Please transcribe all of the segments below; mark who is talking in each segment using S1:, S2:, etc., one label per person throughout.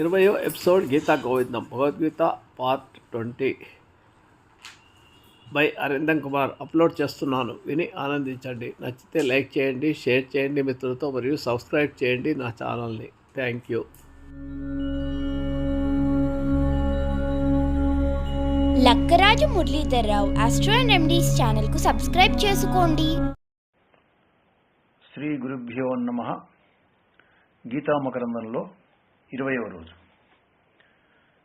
S1: ఇరవయో episode Gita Govindam Bhagavad Gita part twenty. By Arindam Kumar upload చేస్తున్నాను. విని ఆనందించండి. నచ్చితే లైక్ చేయండి షేర్ చేయండి మిత్రులతో మరియు సబ్స్క్రైబ్ చేయండి నా ఛానల్ని. Thank you.
S2: Lakkaraju Muralidhar Rao astro and remedies ఛానల్కు సబ్స్క్రైబ్ చేసుకోండి.
S3: శ్రీ గురుభ్యో నమ. గీతామకరందంలో ఇరవయవ రోజు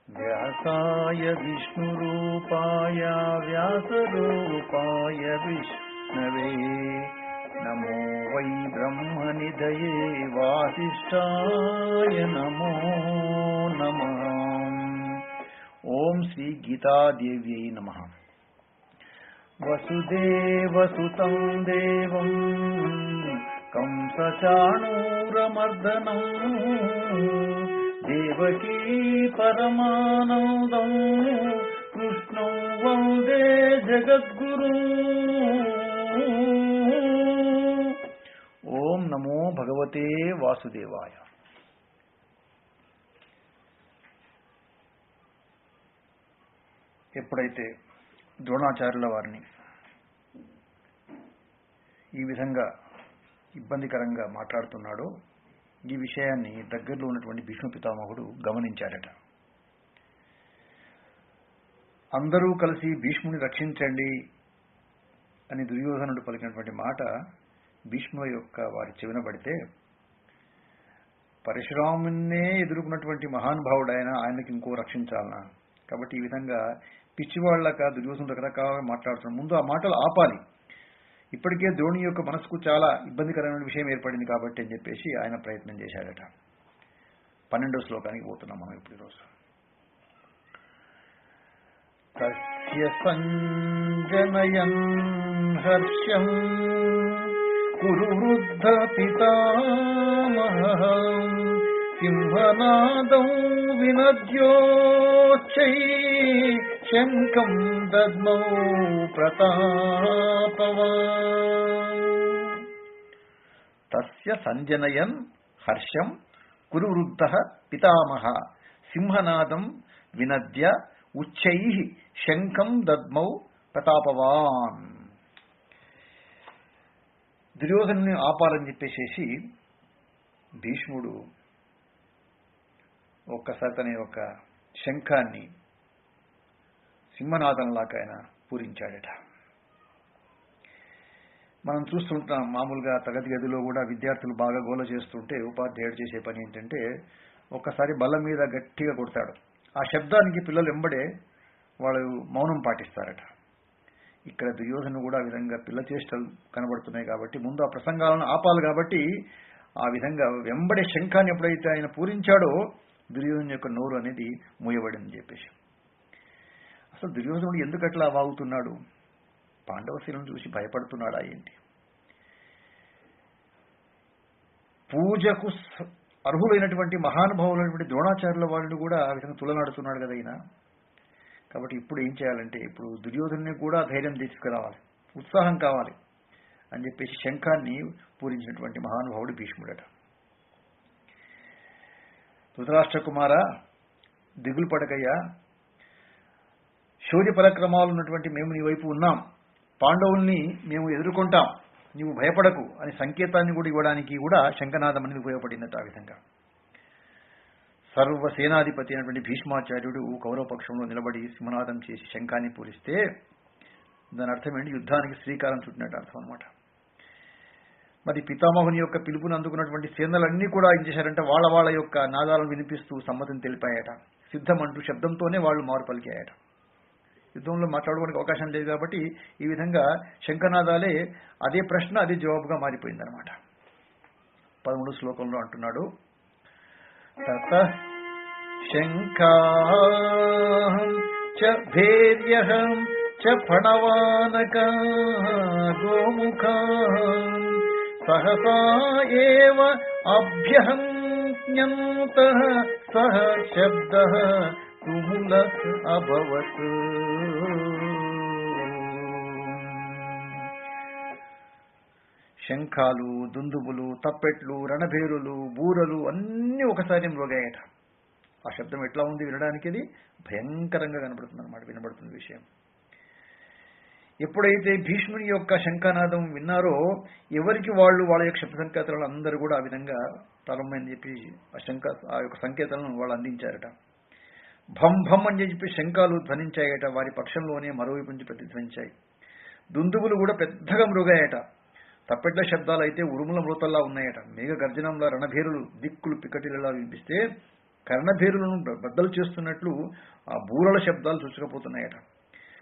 S3: వ్యాసాయ విష్ణురూపాయ వ్యాసరూపాయ విష్ణవే నమో వై బ్రహ్మనిధయే వాసిష్ఠాయ నమో నమ ఓం శ్రీ గీతాదేవ్యై నమః వసుదేవసుతం దేవం కంసచాణూరమర్దనం దేవకీ పరమానందం కృష్ణం వందే జగద్గురు. ఓం నమో భగవతే వాసుదేవాయ. ఎప్పుడైతే ద్రోణాచార్యుల వారిని ఈ విధంగా ఇబ్బందికరంగా మాట్లాడుతున్నాడో ఈ విషయాన్ని దగ్గరలో ఉన్నటువంటి భీష్మ పితామహుడు గమనించాడట. అందరూ కలిసి భీష్ముని రక్షించండి అని దుర్యోధనుడు పలికినటువంటి మాట భీష్మ యొక్క వారి చెవిన పడితే పరశురామున్నే ఎదుర్కొన్నటువంటి మహానుభావుడు ఆయన ఆయనకి ఇంకో రక్షించాలనా? కాబట్టి ఈ విధంగా పిచ్చివాళ్ళక దుర్యోధనుడు రకరకాల మాట్లాడుతున్న ముందు ఆ మాటలు ఆపాలి. ఇప్పటికే ద్రోణి యొక్క మనసుకు చాలా ఇబ్బందికరమైన విషయం ఏర్పడింది కాబట్టి అని చెప్పేసి ఆయన ప్రయత్నం చేశాడట. పన్నెండో శ్లోకానికి పోతున్నాం మనం ఇప్పుడు ఈరోజు. తస్య సంజనయన్ హర్షం కురు వృద్ధ పితామహ సింహనాదం వినద్యోచ్చై శంఖం దద్మౌ ప్రతాపవా తస్య సంజనయన్ హర్షం కురువృద్ధ పితామహ. సింహనాదం వినద్య ఉచ్చై శంఖం దద్మౌ ప్రతాపవాన్. దుర్యోధను ఆపాలని చెప్పేసేసి భీష్ముడు ఒక్కసారి తన యొక్క శంఖాన్ని సింహనాదంలాగా ఆయన పూరించాడట. మనం చూస్తుంటాం మామూలుగా తరగతి గదిలో కూడా విద్యార్థులు బాగా గోల చేస్తుంటే ఉపాధ్యాయుడు చేసే పని ఏంటంటే ఒక్కసారి బల్ల మీద గట్టిగా కొడతాడు. ఆ శబ్దానికి పిల్లలు ఎంబడే వాళ్ళు మౌనం పాటిస్తారట. ఇక్కడ దుర్యోధను కూడా ఆ విధంగా పిల్ల చేష్టలు కనబడుతున్నాయి కాబట్టి ముందు ఆ ప్రసంగాలను ఆపాలి కాబట్టి ఆ విధంగా వెంబడే శంఖాన్ని ఎప్పుడైతే ఆయన పూరించాడో దుర్యోధను యొక్క నోరు అనేది మూయబడింది చెప్పేసి. అసలు దుర్యోధనుడు ఎందుకు అట్లా వాగుతున్నాడు? పాండవశీలను చూసి భయపడుతున్నాడా ఏంటి? పూజకు అర్హులైనటువంటి మహానుభావులైనటువంటి ద్రోణాచార్యుల వాళ్ళని కూడా ఆ విధంగా తులనాడుతున్నాడు కదా ఈయన. కాబట్టి ఇప్పుడు ఏం చేయాలంటే ఇప్పుడు దుర్యోధనుని కూడా ధైర్యం తీసుకురావాలి. ఉత్సాహం కావాలి. అని చెప్పేసి శంఖాన్ని పూరించినటువంటి మహానుభావుడు భీష్ముడట. ధృతరాష్ట్ర కుమార దిగులు పడకయ్యా. శౌర్య పరాక్రమాలు ఉన్నటువంటి మేము నీ వైపు ఉన్నాం. పాండవుల్ని మేము ఎదుర్కొంటాం. నీవు భయపడకు అనే సంకేతాన్ని కూడా ఇవ్వడానికి కూడా శంఖనాదం అనేది ఉపయోగపడిందట ఆ విధంగా. సర్వ సేనాధిపతి అయినటువంటి భీష్మాచార్యుడు కౌరవపక్షంలో నిలబడి సింహనాదం చేసి శంఖాన్ని పూరిస్తే దాని అర్థం ఏంటి? యుద్ధానికి శ్రీకారం చుట్టినట్టు అర్థం అనమాట మరి పితామహుని యొక్క పిలుపును అందుకున్నటువంటి సేనలన్నీ కూడా ఏం చేశారంటే వాళ్ళ వాళ్ళ యొక్క నాదాలను వినిపిస్తూ సమ్మతిని తెలిపాయట. సిద్ధం అంటూ శబ్దంతోనే వాళ్ళు మారు పలికాయట యుద్ధంలో మాట్లాడుకోవడానికి అవకాశం లేదు కాబట్టి ఈ విధంగా శంఖనాదాలే అదే ప్రశ్న అదే జవాబుగా మారిపోయిందనమాట పదమూడు శ్లోకంలో అంటున్నాడు. తత శంఖాహం చ భేర్యహం చ ఫణవానక గోముఖాం సహసా ఏవ అభ్యహన్యంత సహ శబ్ద తుములక్ అభవత్. శంఖాలు దుందుబులు తప్పెట్లు రణభేరులు బూరలు అన్నీ ఒకసారి మ్రోగాయట ఆ శబ్దం ఎట్లా ఉంది వినడానికి అది? భయంకరంగా కనబడుతుంది అనమాట వినబడుతున్న విషయం. ఎప్పుడైతే భీష్ముని యొక్క శంఖానాదం విన్నారో ఎవరికి వాళ్ళు వాళ్ళ యొక్క శబ్ద సంకేతాలను అందరూ కూడా ఆ విధంగా ప్రారంభమని చెప్పి ఆ శంఖ ఆ యొక్క సంకేతాలను వాళ్ళు అందించారట. భం భం అని చెప్పి శంఖాలు ధ్వనించాయట వారి పక్షంలోనే మరోవైపు నుంచి ప్రతిధ్వనించాయి దుందుగులు కూడా పెద్దగా మృగాయట. తప్పెట్ల శబ్దాలు అయితే ఉరుముల మృతల్లా ఉన్నాయట. మేఘ గర్జనంలా రణభేరులు దిక్కులు పికటిలలా వినిపిస్తే కర్ణభేరులను బద్దలు చేస్తున్నట్లు ఆ బూరల శబ్దాలు చూసుకపోతున్నాయట.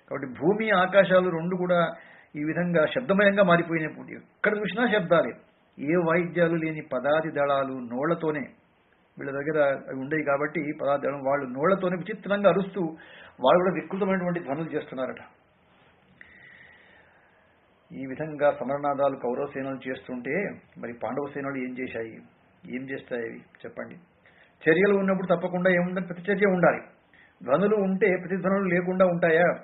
S3: కాబట్టి భూమి ఆకాశాలు రెండు కూడా ఈ విధంగా శబ్దమయంగా మారిపోయినప్పుడు ఎక్కడ చూసినా శబ్దాలే. ఏ వాయిద్యాలు లేని పదాది దళాలు నోళ్ళతోనే వీళ్ళ దగ్గర అవి ఉండేవి కాబట్టి పదార్థం వాళ్ళు నోళ్ళతోనే విచిత్రంగా అరుస్తూ వాళ్ళు కూడా వికృతమైనటువంటి ధ్వనులు చేస్తున్నారట. ఈ విధంగా సమరనాదాలు కౌరవ సేనలు చేస్తుంటే మరి పాండవ సేనలు ఏం చేశాయి? ఏం చేస్తాయి అవి? చెప్పండి. చర్యలు ఉన్నప్పుడు తప్పకుండా ఏముందని ప్రతిచర్య ఉండాలి. ధ్వనులు ఉంటే ప్రతిధ్వనులు లేకుండా ఉంటాయా?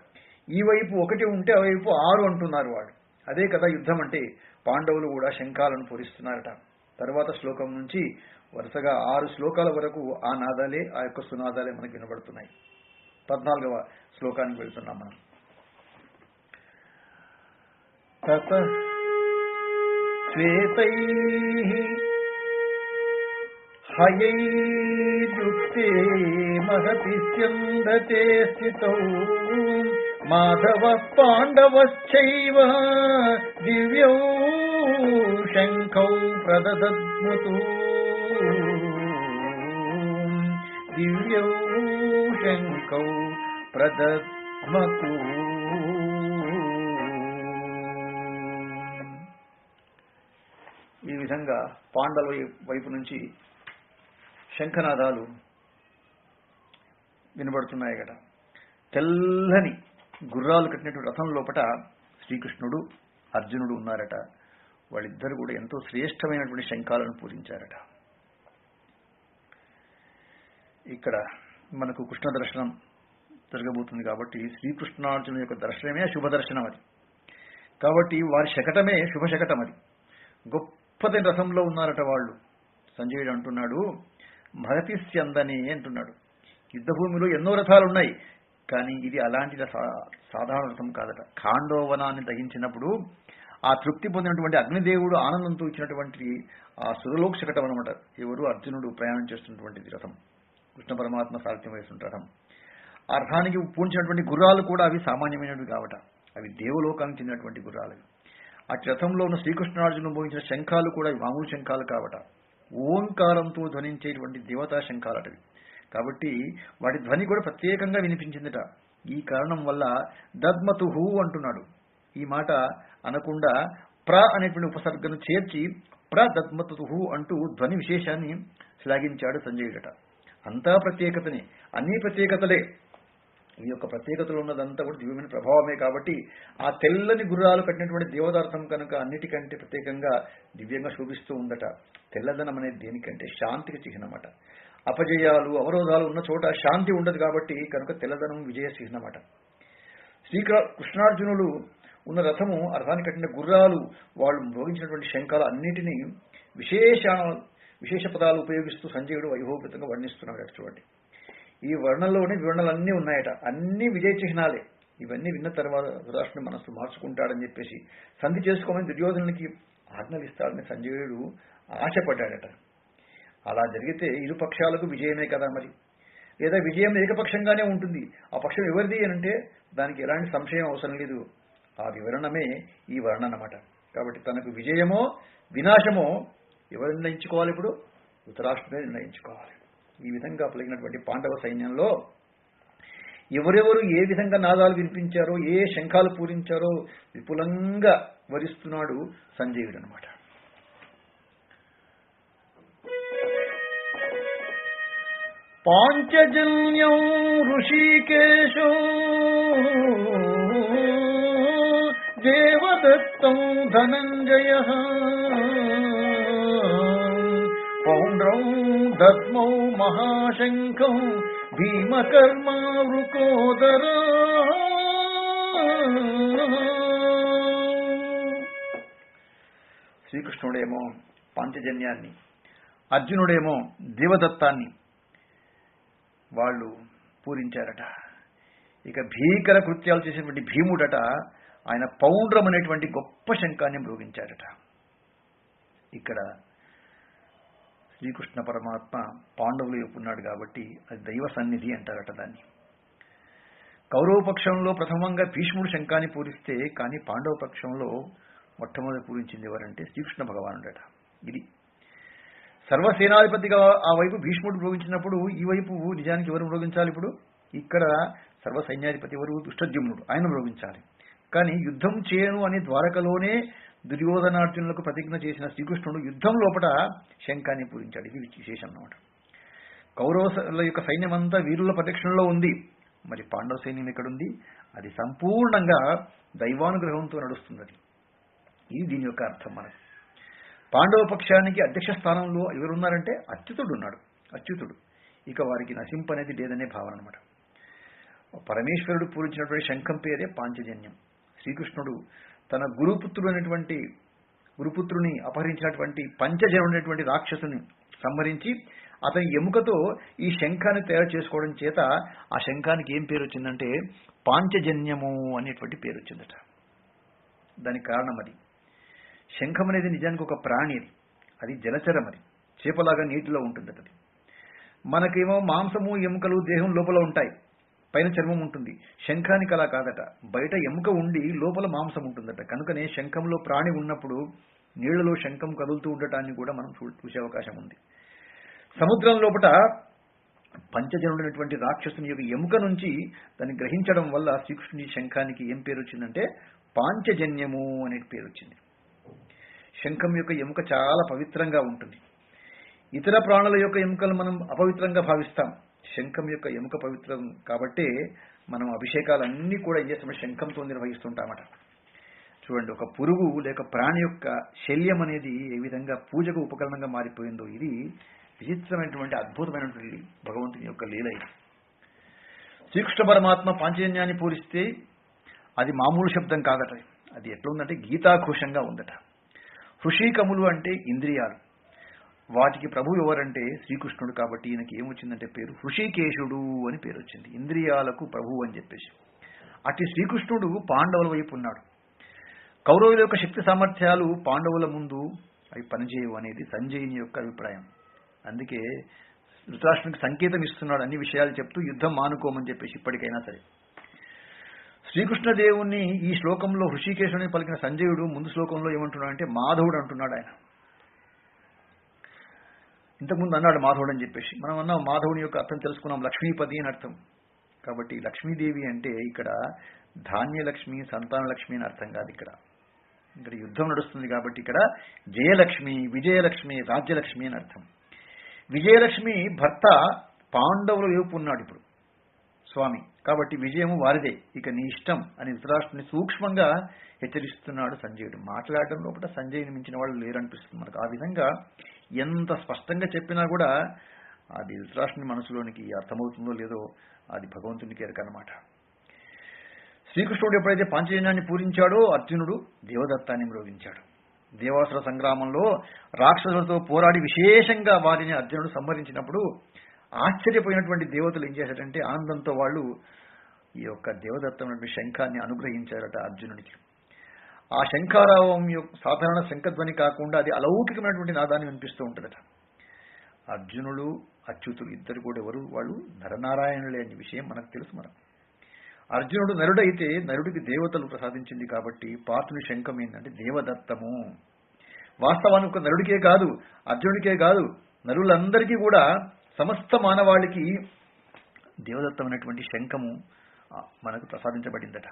S3: ఈ వైపు ఒకటి ఉంటే ఆ వైపు ఆరు అంటున్నారు వాడు అదే కదా యుద్ధం అంటే పాండవులు కూడా శంఖాలను పూరిస్తున్నారట. తర్వాత శ్లోకం నుంచి వరుసగా ఆరు శ్లోకాల వరకు ఆ నాదాలే ఆ యొక్క సునాదాలే మనకు వినబడుతున్నాయి. పద్నాలుగవ శ్లోకానికి వెళ్తున్నాం మనం. తత శ్వేతైః హయైర్యుక్తే మహతి స్యందతే స్థితౌ మాధవ పాండవశ్చైవ దివ్యౌ శంఖౌ ప్రదదద్ముతు దివ్యౌ శంఖౌ ఈ విధంగా పాండవ వైపు నుంచి శంఖనాదాలు వినబడుతున్నాయి కదా తెల్లని గుర్రాలు కట్టినటువంటి రథం లోపట శ్రీకృష్ణుడు అర్జునుడు ఉన్నారట. వాళ్ళిద్దరు కూడా ఎంతో శ్రేష్టమైనటువంటి శంఖాలను పూజించారట. ఇక్కడ మనకు కృష్ణ దర్శనం జరగబోతుంది కాబట్టి శ్రీకృష్ణార్జున యొక్క దర్శనమే శుభ దర్శనం అది. కాబట్టి వారి శకటమే శుభ శకటం అది. గొప్పది రథంలో ఉన్నారట వాళ్ళు. సంజయుడు అంటున్నాడు భగతి స్యందని అంటున్నాడు. యుద్ధభూమిలో ఎన్నో రథాలు ఉన్నాయి కానీ ఇది అలాంటి సాధారణ రథం కాదట. ఖాండోవనాన్ని దహించినప్పుడు ఆ తృప్తి పొందినటువంటి అగ్నిదేవుడు ఆనందంతో ఇచ్చినటువంటి ఆ సురలోక్ శకటం అనమాట ఎవరు అర్జునుడు ప్రయాణం చేస్తున్నటువంటిది రథం. కృష్ణ పరమాత్మ సారథ్యం వేసిన రథం ఆ పూంచినటువంటి గుర్రాలు కూడా అవి సామాన్యమైనవి కావట. అవి దేవలోకానికి చెందినటువంటి గుర్రాలు ఆ రథంలో ఉన్న శ్రీకృష్ణార్జును భోగించిన శంఖాలు కూడా ఇవి మామూలు శంఖాలు కావట. ఓంకారంతో ధ్వనించేటువంటి దేవతా శంఖాలటవి. కాబట్టి వాటి ధ్వని కూడా ప్రత్యేకంగా వినిపించిందిట. ఈ కారణం వల్ల దద్మతుహు అంటున్నాడు. ఈ మాట అనకుండా ప్ర అనేటువంటి ఉపసర్గను చేర్చి ప్ర దద్మతుహు అంటూ ధ్వని విశేషాన్ని శ్లాఘించాడు సంజయుడట. అంతా ప్రత్యేకతనే అన్ని ప్రత్యేకతలే. ఈ యొక్క ప్రత్యేకతలో ఉన్నదంతా కూడా దివ్యమైన ప్రభావమే కాబట్టి ఆ తెల్లని గుర్రాలు కట్టినటువంటి దేవదార్థం కనుక అన్నిటికంటే ప్రత్యేకంగా దివ్యంగా శోభిస్తూ ఉందట. తెల్లదనం అనేది దేనికంటే? శాంతికి చిహ్నమాట. అపజయాలు అవరోధాలు ఉన్న చోట శాంతి ఉండదు కాబట్టి కనుక తెల్లదనం విజయ చిహ్నమాట. శ్రీకృ కృష్ణార్జునులు ఉన్న రథము అర్థాన్ని కట్టిన గుర్రాలు వాళ్ళు మ్రోగించినటువంటి శంఖాలు అన్నిటినీ విశేష విశేష పదాలు ఉపయోగిస్తూ సంజయుడు వైభవపేతంగా వర్ణిస్తున్నాడు చూడండి. ఈ వర్ణంలోనే వివరణలు అన్నీ ఉన్నాయట. అన్ని విజయ చిహ్నాలే. ఇవన్నీ విన్న తర్వాత ధృతరాష్ట్రుని మనస్సు మార్చుకుంటాడని చెప్పేసి సంధి చేసుకోమని దుర్యోధనునికి ఆజ్ఞలిస్తాడని సంజయుడు ఆశపడ్డాడట. అలా జరిగితే ఇరు పక్షాలకు విజయమే కదా మరి. లేదా విజయం ఏకపక్షంగానే ఉంటుంది. ఆ పక్షం ఎవరిది అని అంటే దానికి ఎలాంటి సంశయం అవసరం లేదు. ఆ వివరణమే ఈ వర్ణ కాబట్టి తనకు విజయమో వినాశమో ఎవరు నిర్ణయించుకోవాలి ఇప్పుడు? ధృతరాష్ట్రుడే నిర్ణయించుకోవాలి. ఈ విధంగా పలిగినటువంటి పాండవ సైన్యంలో ఎవరెవరు ఏ విధంగా నాదాలు వినిపించారో ఏ శంఖాలు పూరించారో విపులంగా వరిస్తున్నాడు సంజయుడు అనమాట పాంచజన్యం ఋషికేశో దేవదత్తం ధనంజయ पौण्ड्रौ दद्मौ महाशङ्कौ भीमकर्मावृकोदरा। శ్రీకృష్ణుడేమో పాంచజన్యాన్ని అర్జునుడేమో దేవదత్తాన్ని వాళ్ళు పూరించారట. ఇక భీకర కృత్యాలు చేసినటువంటి భీముడట ఆయన పౌండ్రం అనేటువంటి గొప్ప శంఖాన్ని మృగించాడట. ఇక్కడ శ్రీకృష్ణ పరమాత్మ పాండవులు ఉన్నాడు కాబట్టి అది దైవ సన్నిధి అంటారట దాన్ని. కౌరవ పక్షంలో ప్రథమంగా భీష్ముడు శంఖాన్ని పూరిస్తే కానీ పాండవ పక్షంలో మొట్టమొదటి పూరించింది ఎవరంటే శ్రీకృష్ణ భగవానుడట. ఇది సర్వసేనాధిపతిగా ఆ వైపు భీష్ముడు మ్రోగించినప్పుడు ఈ వైపు నిజానికి ఎవరు మ్రోగించాలి ఇప్పుడు? ఇక్కడ సర్వ సైన్యాధిపతి ఎవరు? దుష్టద్యుమ్నుడు. ఆయన మ్రోగించాలి కానీ యుద్ధం చేయను అనే ద్వారకలోనే దుర్యోధనార్జునులకు ప్రతిజ్ఞ చేసిన శ్రీకృష్ణుడు యుద్ధం లోపల శంఖాన్ని పూరించాడు. ఇది విశేషం అన్నమాట. కౌరవుల యొక్క సైన్యం అంతా వీరుల ప్రదక్షిణలో ఉంది. మరి పాండవ సైన్యం ఎక్కడుంది? అది సంపూర్ణంగా దైవానుగ్రహంతో నడుస్తుంది అది ఇది దీని యొక్క అర్థం మనకు. పాండవ పక్షానికి అధ్యక్ష స్థానంలో ఎవరున్నారంటే అచ్యుతుడు ఉన్నాడు అచ్యుతుడు. ఇక వారికి నశింపు అనేది లేదనే భావన అనమాట పరమేశ్వరుడు పూరించినటువంటి శంఖం పేరే పాంచజన్యం. శ్రీకృష్ణుడు తన గురుపుత్రుడు అనేటువంటి గురుపుత్రుని అపహరించినటువంటి పంచజనుడైనటువంటి రాక్షసుని సంహరించి అతని ఎముకతో ఈ శంఖాన్ని తయారు చేసుకోవడం చేత ఆ శంఖానికి ఏం పేరు వచ్చిందంటే పాంచజన్యము అనేటువంటి పేరు వచ్చిందట దానికి కారణం అది. శంఖం అనేది నిజానికి ఒక ప్రాణి. అది అది జలచరం అది. చేపలాగా నీటిలో ఉంటుంది అది. మనకేమో మాంసము ఎముకలు దేహం లోపల ఉంటాయి. పైన చర్మం ఉంటుంది. శంఖానికి అలా కాదట. బయట ఎముక ఉండి లోపల మాంసం ఉంటుందట. కనుకనే శంఖంలో ప్రాణి ఉన్నప్పుడు నీళ్ళలో శంఖం కదులుతూ ఉండటాన్ని కూడా మనం చూసే అవకాశం ఉంది. సముద్రం లోపల పంచజనుడైనటువంటి రాక్షసుని యొక్క ఎముక నుంచి దాన్ని గ్రహించడం వల్ల శ్రీకృష్ణుని శంఖానికి ఏం పేరు వచ్చిందంటే పాంచజన్యము అనే పేరు వచ్చింది. శంఖం యొక్క ఎముక చాలా పవిత్రంగా ఉంటుంది. ఇతర ప్రాణుల యొక్క ఎముకలు మనం అపవిత్రంగా భావిస్తాం. శంఖం యొక్క ఎముక పవిత్రం కాబట్టే మనం అభిషేకాలన్నీ కూడా ఏం చేస్తాం శంఖంతో నిర్వహిస్తుంటామట. చూడండి ఒక పురుగు లేక ప్రాణి యొక్క శల్యం అనేది ఏ విధంగా పూజకు ఉపకరణంగా మారిపోయిందో ఇది విచిత్రమైనటువంటి అద్భుతమైనటువంటి భగవంతుని యొక్క లీల ఇది. శ్రీకృష్ణ పరమాత్మ పాంచజన్యాన్ని పూరిస్తే అది మామూలు శబ్దం కాదట. అది ఎట్లా ఉందంటే గీతాఘోషంగా ఉందట. హృషీకములు అంటే ఇంద్రియాలు. వాటికి ప్రభు ఎవరంటే శ్రీకృష్ణుడు కాబట్టి ఈయనకి ఏమొచ్చిందంటే పేరు హృషికేశుడు అని పేరు వచ్చింది ఇంద్రియాలకు ప్రభు అని చెప్పేసి. అట్టి శ్రీకృష్ణుడు పాండవుల వైపు ఉన్నాడు. కౌరవుల యొక్క శక్తి సామర్థ్యాలు పాండవుల ముందు అవి పనిచేయవు అనేది సంజయుని యొక్క అభిప్రాయం. అందుకే ధృతరాష్ట్రునికి సంకేతం ఇస్తున్నాడు అన్ని విషయాలు చెప్తూ యుద్ధం మానుకోమని చెప్పేసి ఇప్పటికైనా సరే. శ్రీకృష్ణదేవుణ్ణి ఈ శ్లోకంలో హృషికేశుని పలికిన సంజయుడు ముందు శ్లోకంలో ఏమంటున్నాడు అంటే మాధవుడు అంటున్నాడు ఆయన. ఇంతకుముందు అన్నాడు మాధవుడు అని చెప్పేసి. మనం అన్నాం మాధవుని యొక్క అర్థం తెలుసుకున్నాం లక్ష్మీపతి అని అర్థం. కాబట్టి లక్ష్మీదేవి అంటే ఇక్కడ ధాన్యలక్ష్మి సంతానలక్ష్మి అని అర్థం కాదు ఇక్కడ. ఇక్కడ యుద్ధం నడుస్తుంది కాబట్టి ఇక్కడ జయలక్ష్మి విజయలక్ష్మి రాజ్యలక్ష్మి అని అర్థం. విజయలక్ష్మి భర్త పాండవుల వైపు ఉన్నాడు ఇప్పుడు. స్వామి. కాబట్టి విజయము వారిదే. ఇక నీ ఇష్టం అని ధృతరాష్ట్రుని సూక్ష్మంగా హెచ్చరిస్తున్నాడు సంజయుడు. మాట్లాడడం లోపల సంజయుని మించిన వాళ్ళు లేరనిపిస్తుంది. మనకు ఆ విధంగా ఎంత స్పష్టంగా చెప్పినా కూడా అది ధృతరాష్ట్రుని మనసులోనికి అర్థమవుతుందో లేదో అది భగవంతునికి ఎరకనమాట శ్రీకృష్ణుడు ఎప్పుడైతే పాంచజన్యాన్ని పూరించాడో అర్జునుడు దేవదత్తాన్ని మ్రోగించాడు. దేవాసుర సంగ్రామంలో రాక్షసులతో పోరాడి విశేషంగా వారిని అర్జునుడు సంహరించినప్పుడు ఆశ్చర్యపోయినటువంటి దేవతలు ఏం చేశారంటే ఆనందంతో వాళ్ళు ఈ యొక్క దేవదత్తమైనటువంటి శంఖాన్ని అనుగ్రహించారట అర్జునుడికి. ఆ శంఖారావం యొక్క సాధారణ శంఖధ్వని కాకుండా అది అలౌకికమైనటువంటి నాదాన్ని వినిపిస్తూ ఉంటుందట. అర్జునుడు అచ్యుతులు ఇద్దరు కూడా ఎవరు? వాళ్ళు నరనారాయణులే అనే విషయం మనకు తెలుసు మనం అర్జునుడు నరుడైతే నరుడికి దేవతలు ప్రసాదించింది కాబట్టి పార్థుని శంఖం ఏంటంటే దేవదత్తము. వాస్తవానికి ఒక నరుడికే కాదు అర్జునుడికే కాదు నరులందరికీ కూడా సమస్త మానవాళికి దేవదత్తమైనటువంటి శంఖము మనకు ప్రసాదించబడిందట.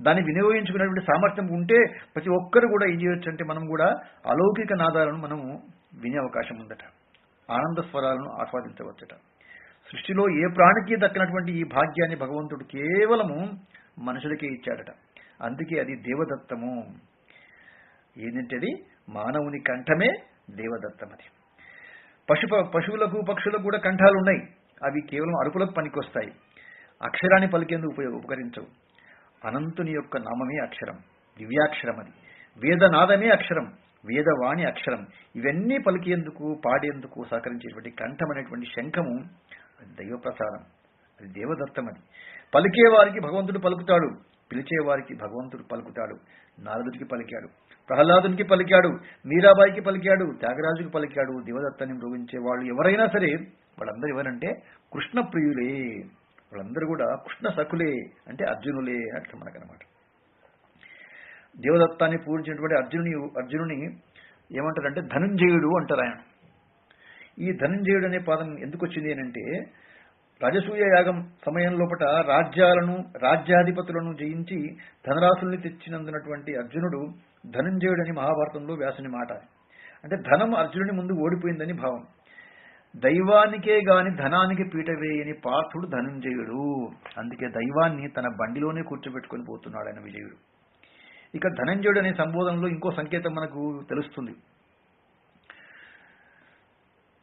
S3: దాన్ని వినియోగించుకునేటువంటి సామర్థ్యం ఉంటే ప్రతి ఒక్కరు కూడా ఏం చేయొచ్చు అంటే మనం కూడా అలౌకిక నాదాలను మనము వినే అవకాశం ఉందట. ఆనంద స్వరాలను ఆస్వాదించవచ్చట. సృష్టిలో ఏ ప్రాణికి దక్కినటువంటి ఈ భాగ్యాన్ని భగవంతుడు కేవలము మనుషులకే ఇచ్చాడట. అందుకే అది దేవదత్తము. ఏంటంటే అది మానవుని కంఠమే దేవదత్తం అది పశు పశువులకు పక్షులకు కూడా కంఠాలు ఉన్నాయి అవి కేవలం అరుపులకు పనికొస్తాయి. అక్షరాన్ని పలికేందుకు ఉపయోగ ఉపకరించవు. అనంతుని యొక్క నామమే అక్షరం దివ్యాక్షరం అది వేదనాదమే అక్షరం వేదవాణి అక్షరం. ఇవన్నీ పలికేందుకు పాడేందుకు సహకరించేటువంటి కంఠం అనేటువంటి శంఖము అది దైవప్రసాదం. అది దేవదత్తం అది పలికే వారికి భగవంతుడు పలుకుతాడు. పిలిచే వారికి భగవంతుడు పలుకుతాడు. నారదుడికి పలికాడు. ప్రహ్లాదునికి పలికాడు. మీరాబాయికి పలికాడు. త్యాగరాజుకి పలికాడు. దేవదత్తని మృగించే వాళ్ళు ఎవరైనా సరే వాళ్ళందరూ ఎవరంటే కృష్ణ ప్రియులే వాళ్ళందరూ కూడా కృష్ణ సకులే అంటే అర్జునులే అంటారు అర్థం మనకనమాట దేవదత్తాన్ని పూజించినటువంటి అర్జునుని అర్జునుని ఏమంటారంటే ధనంజయుడు అంటారు ఆయన. ఈ ధనంజయుడు అనే పాదం ఎందుకు వచ్చింది అని అంటే రాజసూయ యాగం సమయం లోపట రాజ్యాలను రాజ్యాధిపతులను జయించి ధనరాశుల్ని తెచ్చినందునటువంటి అర్జునుడు ధనంజయుడని మహాభారతంలో వ్యాసుని మాట. అంటే ధనం అర్జునుని ముందు ఓడిపోయిందని భావం. దైవానికే గాని ధనానికి పీట వేయని పార్థుడు ధనుంజయుడు. అందుకే దైవాన్ని తన బండిలోనే కూర్చోబెట్టుకొని పోతున్నాడు ఆయన విజయుడు. ఇక ధనంజయుడు అనే సంబోధనలో ఇంకో సంకేతం మనకు తెలుస్తుంది.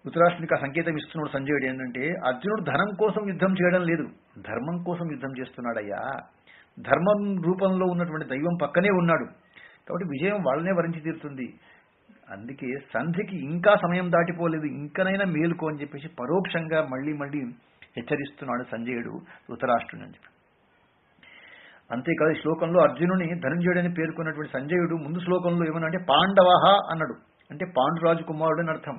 S3: ధృతరాష్ట్రునికి ఆ సంకేతం ఇస్తున్నాడు సంజయుడు ఏంటంటే అర్జునుడు ధనం కోసం యుద్ధం చేయడం లేదు. ధర్మం కోసం యుద్ధం చేస్తున్నాడయ్యా. ధర్మం రూపంలో ఉన్నటువంటి దైవం పక్కనే ఉన్నాడు. కాబట్టి విజయం వాళ్ళనే వరించి తీరుతుంది. అందుకే సంధికి ఇంకా సమయం దాటిపోలేదు ఇంకనైనా మేలుకో అని చెప్పేసి పరోక్షంగా మళ్ళీ మళ్ళీ హెచ్చరిస్తున్నాడు సంజయుడు ధృతరాష్ట్రుని అని చెప్పి అంతేకాదు ఈ శ్లోకంలో అర్జునుని ధనంజయుడని పేర్కొన్నటువంటి సంజయుడు ముందు శ్లోకంలో ఏమన్నా అంటే పాండవహ అన్నాడు. అంటే పాండురాజు కుమారుడు అని అర్థం.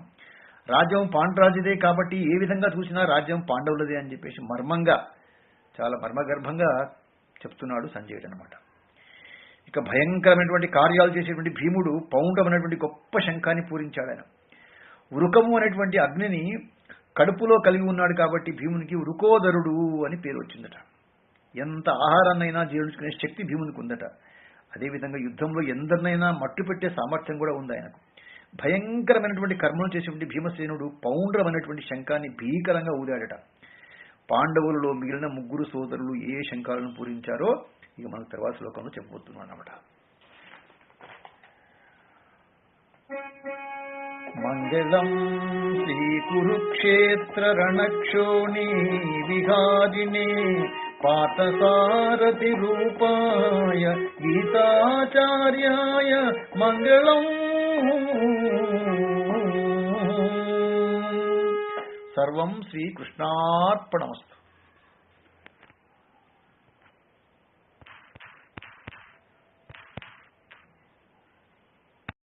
S3: రాజ్యం పాండురాజుదే కాబట్టి ఏ విధంగా చూసినా రాజ్యం పాండవులదే అని చెప్పేసి మర్మంగా చాలా మర్మగర్భంగా చెప్తున్నాడు సంజయుడు అనమాట ఇక భయంకరమైనటువంటి కార్యాలు చేసేటువంటి భీముడు పౌండం అనేటువంటి గొప్ప శంఖాన్ని పూరించాడు ఆయన. వృకము అనేటువంటి అగ్నిని కడుపులో కలిగి ఉన్నాడు కాబట్టి భీమునికి వృకోదరుడు అని పేరు వచ్చిందట. ఎంత ఆహారాన్నైనా జీర్ణించుకునే శక్తి భీమునికి ఉందట. అదేవిధంగా యుద్ధంలో ఎందరినైనా మట్టు పెట్టే సామర్థ్యం కూడా ఉంది ఆయనకు. భయంకరమైనటువంటి కర్మలు చేసేటువంటి భీమసేనుడు పౌండ్రం అనేటువంటి శంఖాన్ని భీకరంగా ఊదాడట. పాండవులలో మిగిలిన ముగ్గురు సోదరులు ఏ శంఖాలను పూరించారో ఇక మనం తర్వాత శ్లోకంలో చెప్పబోతున్నాం అన్నమాట. మంగళం శ్రీ కురుక్షేత్ర రణక్షోణి విహారిణే పాతసారథి రూపాయ గీతాచార్యాయ మంగళం. సర్వం శ్రీకృష్ణార్పణమస్తు.